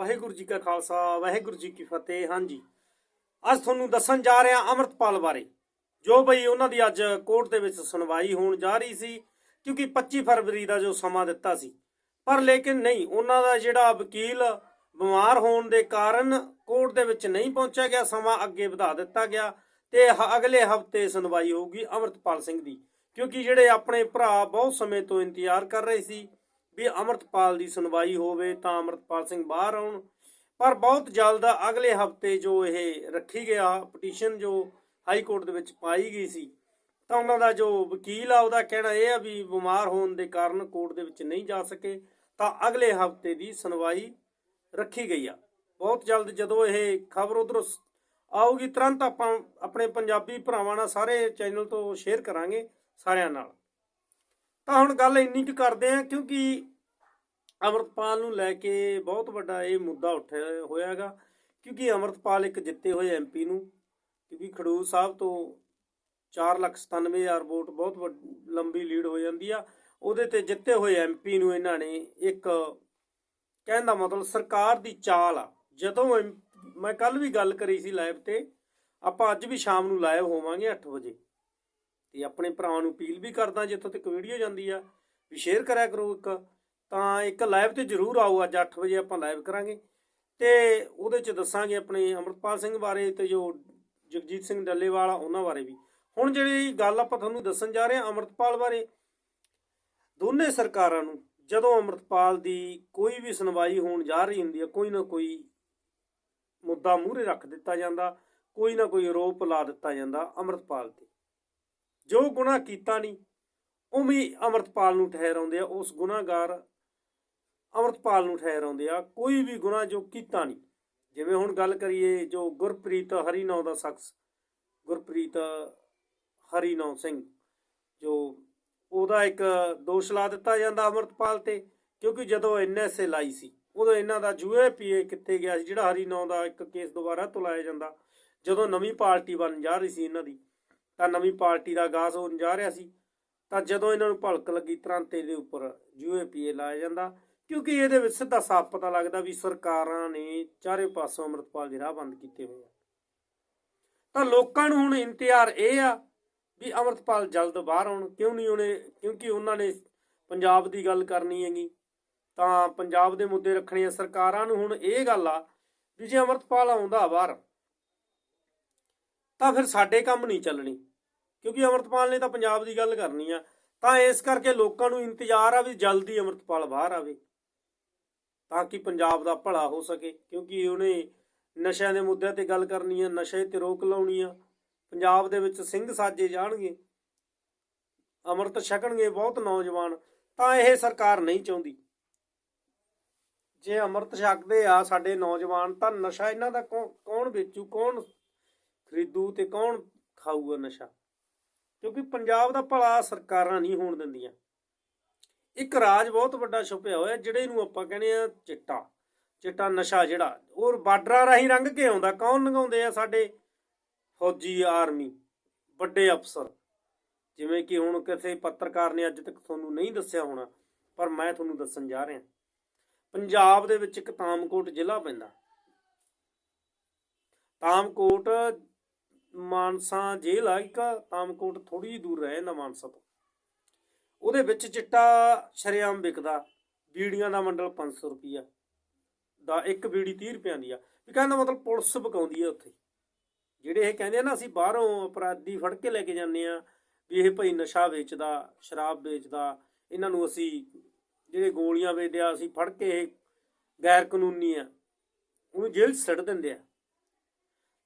ਵਾਹਿਗੁਰੂ ਜੀ ਕਾ ਖਾਲਸਾ, ਵਾਹਿਗੁਰੂ ਜੀ ਕੀ ਫਤਿਹ। ਹਾਂਜੀ, ਅੱਜ ਤੁਹਾਨੂੰ ਦੱਸਣ ਜਾ ਰਿਹਾ ਅਮਰਤਪਾਲ ਬਾਰੇ, ਜੋ ਬਈ ਉਹਨਾਂ ਦੀ ਅੱਜ ਕੋਰਟ ਦੇ ਵਿੱਚ ਸੁਣਵਾਈ ਹੋਣ ਜਾ ਰਹੀ ਸੀ, ਕਿਉਂਕਿ 25 ਫਰਵਰੀ ਦਾ ਜੋ ਸਮਾਂ ਦਿੱਤਾ ਸੀ। ਪਰ ਲੇਕਿਨ ਨਹੀਂ, ਉਹਨਾਂ ਦਾ ਜਿਹੜਾ ਵਕੀਲ ਬਿਮਾਰ ਹੋਣ ਦੇ ਕਾਰਨ ਕੋਰਟ ਦੇ ਵਿੱਚ ਨਹੀਂ ਪਹੁੰਚਿਆ ਗਿਆ, ਸਮਾਂ ਅੱਗੇ ਵਧਾ ਦਿੱਤਾ ਗਿਆ ਤੇ ਹ- ਅਗਲੇ ਹਫ਼ਤੇ ਸੁਣਵਾਈ ਹੋਊਗੀ ਅਮਰਤਪਾਲ ਸਿੰਘ ਦੀ, ਕਿਉਂਕਿ ਜਿਹੜੇ ਆਪਣੇ ਭਰਾ ਬਹੁਤ ਸਮੇਂ ਤੋਂ ਇੰਤਜ਼ਾਰ ਕਰ ਰਹੇ ਸੀ ਵੀ ਅਮਰਤਪਾਲ ਦੀ ਸੁਣਵਾਈ ਹੋਵੇ ਤਾਂ ਅਮਰਤਪਾਲ ਸਿੰਘ ਬਾਹਰ ਆਉਣ। ਪਰ ਬਹੁਤ ਜਲਦ ਅਗਲੇ ਹਫ਼ਤੇ ਜੋ ਇਹ ਰੱਖੀ ਗਿਆ ਪਟੀਸ਼ਨ ਜੋ ਹਾਈ ਕੋਰਟ ਦੇ ਵਿੱਚ ਪਾਈ ਗਈ ਸੀ, ਤਾਂ ਉਹਨਾਂ ਦਾ ਜੋ ਵਕੀਲ ਆ, ਉਹਦਾ ਕਹਿਣਾ ਇਹ ਆ ਵੀ ਬਿਮਾਰ ਹੋਣ ਦੇ ਕਾਰਨ ਕੋਰਟ ਦੇ ਵਿੱਚ ਨਹੀਂ ਜਾ ਸਕੇ, ਤਾਂ ਅਗਲੇ ਹਫ਼ਤੇ ਦੀ ਸੁਣਵਾਈ ਰੱਖੀ ਗਈ ਆ। ਬਹੁਤ ਜਲਦ ਜਦੋਂ ਇਹ ਖਬਰ ਉਧਰੋਂ ਆਊਗੀ, ਤੁਰੰਤ ਆਪਾਂ ਆਪਣੇ ਪੰਜਾਬੀ ਭਰਾਵਾਂ ਨਾਲ ਸਾਰੇ ਚੈਨਲ ਤੋਂ ਸ਼ੇਅਰ ਕਰਾਂਗੇ ਸਾਰਿਆਂ ਨਾਲ। ਤਾਂ ਹੁਣ ਗੱਲ ਇੰਨੀ ਕੁ ਕਰਦੇ ਆ ਕਿਉਂਕਿ ਅਮਰਤਪਾਲ ਨੂੰ ਲੈ ਕੇ ਬਹੁਤ ਵੱਡਾ ਇਹ ਮੁੱਦਾ ਉੱਠਿਆ ਹੋਇਆਗਾ, ਕਿਉਂਕਿ ਅਮਰਤਪਾਲ ਇੱਕ ਜਿੱਤੇ ਹੋਏ ਐਮਪੀ ਨੂੰ, ਕਿਉਂਕਿ ਖਡੂਰ ਸਾਹਿਬ ਤੋਂ 497000 ਵੋਟ ਬਹੁਤ ਵੱਡ- ਲੰਬੀ ਲੀਡ ਹੋ ਜਾਂਦੀ ਆ। ਉਹਦੇ ਤੇ ਜਿੱਤੇ ਹੋਏ ਐਮਪੀ ਨੂੰ ਇਹਨਾਂ ਨੇ ਇੱਕ ਕਹਿਣ ਦਾ ਮਤਲਬ ਸਰਕਾਰ ਦੀ ਚਾਲ ਆ। ਜਦੋਂ ਐਮ- ਮੈਂ ਕੱਲ ਵੀ ਗੱਲ ਕਰੀ ਸੀ ਲਾਈਵ ਤੇ, ਆਪਾਂ ਅੱਜ ਵੀ ਸ਼ਾਮ ਨੂੰ ਲਾਈਵ ਹੋਵਾਂਗੇ 8 ਵਜੇ। ਤੇ ਆਪਣੇ ਭਰਾਵਾਂ ਨੂੰ ਅਪੀਲ ਵੀ ਕਰਦਾ ਜਿੱਥੋਂ ਤੱਕ ਵੀਡੀਓ ਜਾਂਦੀ ਆ, ਵੀ ਸ਼ੇਅਰ ਕਰਿਆ ਕਰੋ ਇੱਕ। ਤਾਂ ਇੱਕ ਲਾਈਵ ਤੇ ਜ਼ਰੂਰ ਆਓ, ਅੱਜ 8 ਵਜੇ ਆਪਾਂ ਲਾਈਵ ਕਰਾਂਗੇ। ਤੇ ਉਹਦੇ ਚ ਦੱਸਾਂਗੇ ਆਪਣੇ ਅਮਰਪਾਲ ਸਿੰਘ ਬਾਰੇ ਤੇ ਜੋ ਜਗਜੀਤ ਸਿੰਘ ਡੱਲੇਵਾਲ ਆ, ਉਹਨਾਂ ਬਾਰੇ ਵੀ। ਹੁਣ ਜਿਹੜੀ ਗੱਲ ਆਪਾਂ ਤੁਹਾਨੂੰ ਦੱਸਣ ਜਾ ਰਹੇ ਹਾਂ ਅਮਰਤਪਾਲ ਬਾਰੇ, ਦੋਨੇ ਸਰਕਾਰਾਂ ਨੂੰ ਜਦੋਂ ਅਮਰਤਪਾਲ ਦੀ ਕੋਈ ਵੀ ਸੁਣਵਾਈ ਹੋਣ ਜਾ ਰਹੀ ਹੁੰਦੀ ਹੈ, ਕੋਈ ਨਾ ਕੋਈ ਮੁੱਦਾ ਮੂਹਰੇ ਰੱਖ ਦਿੱਤਾ ਜਾਂਦਾ, ਕੋਈ ਨਾ ਕੋਈ ਆਰੋਪ ਲਾ ਦਿੱਤਾ ਜਾਂਦਾ ਅਮਰਤਪਾਲ ਤੇ। ਜੋ ਗੁਨਾਹ ਕੀਤਾ ਨਹੀਂ ਉਵੇਂ ਹੀ ਅਮਰਤਪਾਲ ਨੂੰ ਠਹਿਰਾਉਂਦੇ ਆ, ਉਸ ਗੁਨਾਹਗਾਰ ਅਮਰਤਪਾਲ ਨੂੰ ਠਹਿਰਾਉਂਦੇ ਆ, ਕੋਈ ਵੀ ਗੁਨਾਹ ਜੋ ਕੀਤਾ ਨਹੀਂ। ਜਿਵੇਂ ਹੁਣ ਗੱਲ ਕਰੀਏ ਜੋ ਗੁਰਪ੍ਰੀਤ ਹਰੀਨੌ ਦਾ ਸ਼ਖਸ, ਗੁਰਪ੍ਰੀਤ ਹਰੀਨੌ ਸਿੰਘ, ਜੋ ਉਹਦਾ ਇੱਕ ਦੋਸ਼ ਲਾ ਦਿੱਤਾ ਜਾਂਦਾ ਅਮਰਤਪਾਲ ਤੇ, ਕਿਉਂਕਿ ਜਦੋਂ ਐਨਐਸਏ ਲਾਈ ਸੀ, ਉਦੋਂ ਇਹਨਾਂ ਦਾ ਯੂਏਪੀਏ ਕਿੱਥੇ ਗਿਆ ਸੀ, ਜਿਹੜਾ ਹਰੀਨੌ ਦਾ ਇੱਕ ਕੇਸ ਦੁਬਾਰਾ ਤੋਂ ਲਾਇਆ ਜਾਂਦਾ। ਜਦੋਂ ਨਵੀਂ ਪਾਰਟੀ ਬਣ ਜਾ ਰਹੀ ਸੀ ਇਹਨਾਂ ਦੀ, ਤਾਂ ਨਵੀਂ ਪਾਰਟੀ ਦਾ ਆਗਾਜ਼ ਹੋਣ ਜਾ ਰਿਹਾ ਸੀ, ਤਾਂ ਜਦੋਂ ਇਹਨਾਂ ਨੂੰ ਭਲਕ ਲੱਗੀ, ਤੁਰੰਤ ਇਹਦੇ ਉੱਪਰ ਯੂਏਪੀਏ ਲਾਇਆ ਜਾਂਦਾ। ਕਿਉਂਕਿ ਇਹਦੇ ਵਿੱਚ ਸਿੱਧਾ ਸਾਫ਼ ਪਤਾ ਲੱਗਦਾ ਵੀ ਸਰਕਾਰਾਂ ਨੇ ਚਾਰੇ ਪਾਸੋਂ ਅੰਮ੍ਰਿਤਪਾਲ ਦੇ ਰਾਹ ਬੰਦ ਕੀਤੇ ਹੋਏ ਆ। ਤਾਂ ਲੋਕਾਂ ਨੂੰ ਹੁਣ ਇੰਤਜ਼ਾਰ ਇਹ ਆ ਵੀ ਅੰਮ੍ਰਿਤਪਾਲ ਜਲਦ ਬਾਹਰ ਆਉਣ। ਕਿਉਂ ਨਹੀਂ ਉਹਨੇ, ਕਿਉਂਕਿ ਉਹਨਾਂ ਨੇ ਪੰਜਾਬ ਦੀ ਗੱਲ ਕਰਨੀ ਹੈਗੀ, ਤਾਂ ਪੰਜਾਬ ਦੇ ਮੁੱਦੇ ਰੱਖਣੇ ਆ। ਸਰਕਾਰਾਂ ਨੂੰ ਹੁਣ ਇਹ ਗੱਲ ਆ ਵੀ ਜੇ ਅੰਮ੍ਰਿਤਪਾਲ ਆਉਂਦਾ ਬਾਹਰ, ਤਾਂ ਫਿਰ ਸਾਡੇ ਕੰਮ ਨਹੀਂ ਚੱਲਣੀ। ਕਿਉਂਕਿ ਅੰਮ੍ਰਿਤਪਾਲ ਨੇ ਤਾਂ ਪੰਜਾਬ ਦੀ ਗੱਲ ਕਰਨੀ ਆ। ਤਾਂ ਇਸ ਕਰਕੇ ਲੋਕਾਂ ਨੂੰ ਇੰਤਜ਼ਾਰ ਆ ਵੀ ਜਲਦੀ ਅੰਮ੍ਰਿਤਪਾਲ ਬਾਹਰ ਆਵੇ। ਤਾਂ ਕਿ ਪੰਜਾਬ ਦਾ ਭਲਾ ਹੋ ਸਕੇ, ਕਿਉਂਕਿ ਉਹਨੇ ਨਸ਼ਿਆਂ ਦੇ ਮੁੱਦਿਆਂ ਤੇ ਗੱਲ ਕਰਨੀ ਆ, ਨਸ਼ੇ ਤੇ ਰੋਕ ਲਾਉਣੀ ਆ। ਪੰਜਾਬ ਦੇ ਵਿੱਚ ਸਿੰਘ ਸਾਜੇ ਜਾਣਗੇ, ਅੰਮ੍ਰਿਤ ਛਕਣਗੇ ਬਹੁਤ ਨੌਜਵਾਨ, ਤਾਂ ਇਹ ਸਰਕਾਰ ਨਹੀਂ ਚਾਹੁੰਦੀ। ਜੇ ਅੰਮ੍ਰਿਤ ਛਕਦੇ ਆ ਸਾਡੇ ਨੌਜਵਾਨ, ਤਾਂ ਨਸ਼ਾ ਇਹਨਾਂ ਦਾ ਕੌਣ ਕੌਣ ਵੇਚੂ, ਕੌਣ ਖਰੀਦੂ ਤੇ ਕੌਣ ਖਾਊਗਾ ਨਸ਼ਾ? ਕਿਉਂਕਿ ਪੰਜਾਬ ਦਾ ਭਲਾ ਸਰਕਾਰਾਂ ਨਹੀਂ ਹੋਣ ਦਿੰਦੀਆਂ। ਇੱਕ ਰਾਜ ਬਹੁਤ ਵੱਡਾ ਛੁਪਿਆ ਹੋਇਆ, ਜਿਹੜੇ ਨੂੰ ਆਪਾਂ ਕਹਿੰਦੇ ਆ ਚਿੱਟਾ। ਚਿੱਟਾ ਨਸ਼ਾ ਜਿਹੜਾ ਉਹ ਬਾਰਡਰਾਂ ਰਾਹੀਂ ਲੰਘ ਕੇ ਆਉਂਦਾ, ਕੌਣ ਲੰਘਾਉਂਦੇ ਆ ਸਾਡੇ ਫੌਜੀ ਆਰਮੀ, ਵੱਡੇ ਅਫਸਰ। ਜਿਵੇਂ ਕਿ ਹੁਣ ਕਿਸੇ ਪੱਤਰਕਾਰ ਨੇ ਅੱਜ ਤੱਕ ਤੁਹਾਨੂੰ ਨਹੀਂ ਦੱਸਿਆ ਹੋਣਾ, ਪਰ ਮੈਂ ਤੁਹਾਨੂੰ ਦੱਸਣ ਜਾ ਰਿਹਾ। ਪੰਜਾਬ ਦੇ ਵਿੱਚ ਇੱਕ ਤਾਮਕੋਟ ਜ਼ਿਲ੍ਹਾ ਪੈਂਦਾ। ਤਾਮਕੋਟ ਮਾਨਸਾ ਜੇਲ੍ਹ ਆ, ਇੱਕ ਤਾਮਕੋਟ ਥੋੜੀ ਜਿਹੀ ਦੂਰ ਰਹਿ ਜਾਂਦਾ ਮਾਨਸਾ ਤੋਂ। ਉਹਦੇ ਵਿੱਚ ਚਿੱਟਾ ਸ਼ਰੇਆਮ ਵਿਕਦਾ, ਬੀੜੀਆਂ ਦਾ ਮੰਡਲ 500 ਰੁਪਿਆ ਦਾ ਇੱਕ ਬੀੜੀ 30 ਰੁਪਿਆਂ ਦੀ ਆ। ਵੀ ਕਹਿੰਦਾ ਮਤਲਬ ਪੁਲਿਸ ਬਕਾਉਂਦੀ ਆ ਉੱਥੇ। ਜਿਹੜੇ ਇਹ ਕਹਿੰਦੇ ਆ ਨਾ, ਅਸੀਂ ਬਾਹਰੋਂ ਅਪਰਾਧੀ ਫੜ ਕੇ ਲੈ ਕੇ ਜਾਂਦੇ ਆ, ਵੀ ਇਹ ਭਾਈ ਨਸ਼ਾ ਵੇਚਦਾ, ਸ਼ਰਾਬ ਵੇਚਦਾ, ਇਹਨਾਂ ਨੂੰ ਅਸੀਂ ਜਿਹੜੇ ਗੋਲੀਆਂ ਵੇਚਦੇ ਆ, ਅਸੀਂ ਫੜ ਕੇ ਇਹ ਗੈਰ ਕਾਨੂੰਨੀ ਆ, ਉਹਨੂੰ ਜੇਲ੍ਹ 'ਚ ਸੱਟ ਦਿੰਦੇ ਆ।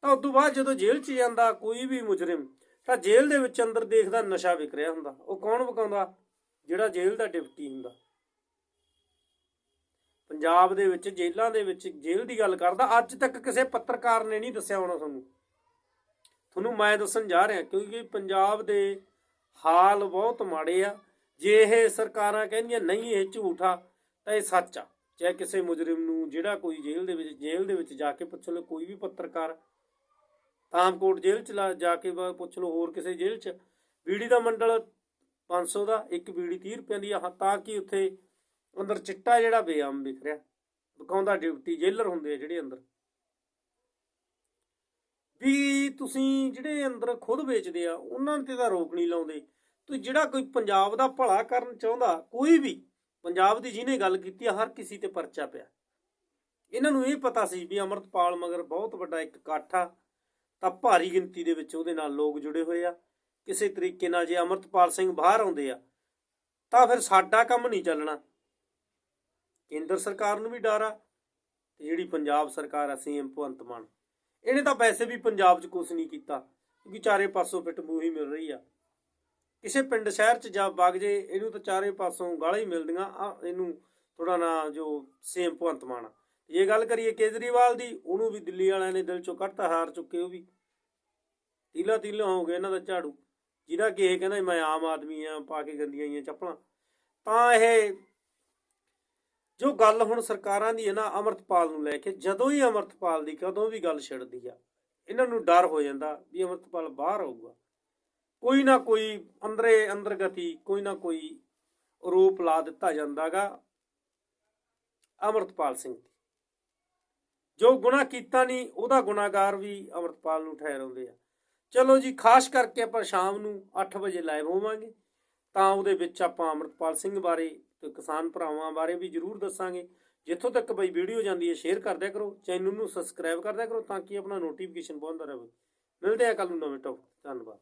ਤਾਂ ਉਸ ਤੋਂ ਬਾਅਦ ਜਦੋਂ ਜੇਲ੍ਹ 'ਚ ਜਾਂਦਾ ਕੋਈ ਵੀ ਮੁਜਰਮ, ਤਾਂ ਜੇਲ੍ਹ ਦੇ ਵਿੱਚ ਅੰਦਰ ਦੇਖਦਾ ਨਸ਼ਾ ਵਿਕ ਰਿਹਾ ਹੁੰਦਾ। ਉਹ ਕੌਣ ਵਿਕਾਉਂਦਾ? ਜਿਹੜਾ ਜੇਲ੍ਹ ਦਾ ਡਿਪਟੀ ਹੁੰਦਾ। ਪੰਜਾਬ ਦੇ ਵਿੱਚ, ਜੇਲ੍ਹਾਂ ਦੇ ਵਿੱਚ ਜੇਲ੍ਹ ਦੀ ਗੱਲ ਕਰਦਾ, ਅੱਜ ਤੱਕ ਕਿਸੇ ਪੱਤਰਕਾਰ ਨੇ ਨਹੀਂ ਦੱਸਿਆ ਹੋਣਾ ਤੁਹਾਨੂੰ। ਤੁਹਾਨੂੰ ਮੈਂ ਦੱਸਣ ਜਾ ਰਿਹਾ, ਕਿਉਂਕਿ ਪੰਜਾਬ ਦੇ ਹਾਲ ਬਹੁਤ ਮਾੜੇ ਆ। ਜੇ ਇਹ ਸਰਕਾਰਾਂ ਕਹਿੰਦੀਆਂ, ਨਹੀਂ, ਇਹ ਝੂਠਾ ਤਾਂ ਇਹ ਸੱਚ ਆ। ਚਾਹੇ ਕਿਸੇ ਮੁਜਰਮ ਨੂੰ, ਜਿਹੜਾ ਕੋਈ ਜੇਲ੍ਹ ਦੇ ਵਿੱਚ, ਜੇਲ੍ਹ ਦੇ ਵਿੱਚ ਜਾ ਕੇ ਪੁੱਛ ਲਓ, ਕੋਈ ਵੀ ਪੱਤਰਕਾਰ ਤਾਮਕੋਟ ਜੇਲ੍ਹ ਚ ਜਾ ਕੇ ਪੁੱਛ ਲਓ, ਹੋਰ ਕਿਸੇ ਜੇਲ੍ਹ ਚ। ਬੀੜੀ ਦਾ ਮੰਡਲ 500 ਦਾ, ਇੱਕ ਬੀੜੀ 30 ਰੁਪਏ ਦੀ ਆ ਤਾਂ ਕਿ ਉੱਥੇ ਅੰਦਰ ਚਿੱਟਾ ਜਿਹੜਾ ਬੇਆਮ ਵਿਕ ਰਿਹਾ, ਵਿਖਾਉਂਦਾ ਡਿਊਟੀ ਜੇਲਰ ਹੁੰਦੇ ਆ ਜਿਹੜੇ ਅੰਦਰ। ਵੀ ਤੁਸੀਂ ਜਿਹੜੇ ਅੰਦਰ ਖੁਦ ਵੇਚਦੇ ਆ, ਉਹਨਾਂ ਤੇ ਤਾਂ ਰੋਕ ਨਹੀਂ ਲਾਉਂਦੇ। ਤੁਸੀਂ ਜਿਹੜਾ ਕੋਈ ਪੰਜਾਬ ਦਾ ਭਲਾ ਕਰਨ ਚਾਹੁੰਦਾ, ਕੋਈ ਵੀ ਪੰਜਾਬ ਦੀ ਜਿਹਨੇ ਗੱਲ ਕੀਤੀ ਹਰ ਕਿਸੇ ਤੇ ਪਰਚਾ ਪਿਆ। ਇਹਨਾਂ ਨੂੰ ਇਹ ਪਤਾ ਸੀ ਵੀ ਅਮਰਤਪਾਲ ਮਗਰ ਬਹੁਤ ਵੱਡਾ ਇੱਕ ਇਕੱਠ ਆ, ਤਾਂ ਭਾਰੀ ਗਿਣਤੀ ਦੇ ਵਿੱਚ ਉਹਦੇ ਨਾਲ ਲੋਕ ਜੁੜੇ ਹੋਏ ਆ। ਕਿਸੇ ਤਰੀਕੇ ਨਾਲ ਜੇ ਅਮਰਤਪਾਲ ਸਿੰਘ ਬਾਹਰ ਆਉਂਦੇ ਆ, ਤਾਂ ਫਿਰ ਸਾਡਾ ਕੰਮ ਨਹੀਂ ਚੱਲਣਾ। ਕੇਂਦਰ ਸਰਕਾਰ ਨੂੰ ਵੀ ਡਰ ਆ ਤੇ ਜਿਹੜੀ ਪੰਜਾਬ ਸਰਕਾਰ ਆ ਸੀਐਮ ਭਗਵੰਤ ਮਾਨ, ਇਹਨੇ ਤਾਂ ਵੈਸੇ ਵੀ ਪੰਜਾਬ 'ਚ ਕੁਝ ਨਹੀਂ ਕੀਤਾ, ਕਿਉਂਕਿ ਚਾਰੇ ਪਾਸੋਂ ਪਿੱਟ ਮੂਹੀ ਮਿਲ ਰਹੀ ਆ। ਕਿਸੇ ਪਿੰਡ ਸ਼ਹਿਰ 'ਚ ਜਾ ਵਗ ਜੇ ਇਹਨੂੰ ਤਾਂ ਚਾਰੇ ਪਾਸੋਂ ਗਾਲਾਂ ਹੀ ਮਿਲਦੀਆਂ, ਆ ਇਹਨੂੰ ਥੋੜਾ ਨਾ ਜੋ ਸੇਮ ਭਗਵੰਤ ਮਾਨ ਆ। ਜੇ ਗੱਲ ਕਰੀਏ ਕੇਜਰੀਵਾਲ ਦੀ, ਉਹਨੂੰ ਵੀ ਦਿੱਲੀ ਵਾਲਿਆਂ ਨੇ ਦਿਲ ਚੋਂ ਕੱਢਤਾ, ਹਾਰ ਚੁੱਕੇ ਉਹ ਵੀ। ਤੀਲਾ ਤੀਲਾ ਹੋ ਗਿਆ ਇਹਨਾਂ ਦਾ ਝਾੜੂ। ਜਿਹਦਾ ਕਿ ਇਹ ਕਹਿੰਦਾ ਮੈਂ ਆਮ ਆਦਮੀ ਆ, ਪਾ ਕੇ ਗੰਦੀਆਂ ਜੀਆਂ ਚੱਪਲਾਂ। ਤਾਂ ਇਹ ਜੋ ਗੱਲ ਹੁਣ ਸਰਕਾਰਾਂ ਦੀ ਹੈ ਨਾ ਅਮਰਤਪਾਲ ਨੂੰ ਲੈ ਕੇ, ਜਦੋਂ ਹੀ ਅਮਰਤਪਾਲ ਦੀ ਕਦੋਂ ਵੀ ਗੱਲ ਛਿੜਦੀ ਆ। ਇਹਨਾਂ ਨੂੰ ਡਰ ਹੋ ਜਾਂਦਾ ਵੀ ਅਮਰਤਪਾਲ ਬਾਹਰ ਆਊਗਾ। ਕੋਈ ਨਾ ਕੋਈ ਅੰਦਰੇ ਅੰਦਰ ਗਤੀ, ਕੋਈ ਨਾ ਕੋਈ ਰੂਪ ਲਾ ਦਿੱਤਾ ਜਾਂਦਾਗਾ ਅਮਰਤਪਾਲ ਸਿੰਘ ਦੀ। ਜੋ ਗੁਨਾਹ ਕੀਤਾ ਨਹੀਂ ਉਹਦਾ ਗੁਨਾਹਗਾਰ ਵੀ ਅਮਰਤਪਾਲ ਨੂੰ ਠਹਿਰਾਉਂਦੇ ਆ। ਚਲੋ ਜੀ, ਖਾਸ ਕਰਕੇ ਆਪਾਂ ਸ਼ਾਮ ਨੂੰ 8 ਵਜੇ ਲਾਈਵ ਹੋਵਾਂਗੇ। ਤਾਂ ਉਹਦੇ ਵਿੱਚ ਆਪਾਂ ਅਮਰਤਪਾਲ ਸਿੰਘ ਬਾਰੇ ਤੇ ਕਿਸਾਨ ਭਰਾਵਾਂ ਬਾਰੇ ਵੀ ਜ਼ਰੂਰ ਦੱਸਾਂਗੇ। ਜਿੱਥੋਂ ਤੱਕ ਬਈ ਵੀਡੀਓ ਜਾਂਦੀ ਹੈ ਸ਼ੇਅਰ ਕਰਦਿਆ ਕਰੋ। ਚੈਨਲ ਨੂੰ ਸਬਸਕ੍ਰਾਈਬ ਕਰਦਿਆ ਕਰੋ ਤਾਂ ਕਿ ਆਪਣਾ ਨੋਟੀਫਿਕੇਸ਼ਨ ਪਹੁੰਚਦਾ ਰਹੇ। ਮਿਲਦੇ ਆ ਕੱਲ ਨੂੰ ਨਵੇਂ ਟੌਪਿਕ ਧੰਨਵਾਦ।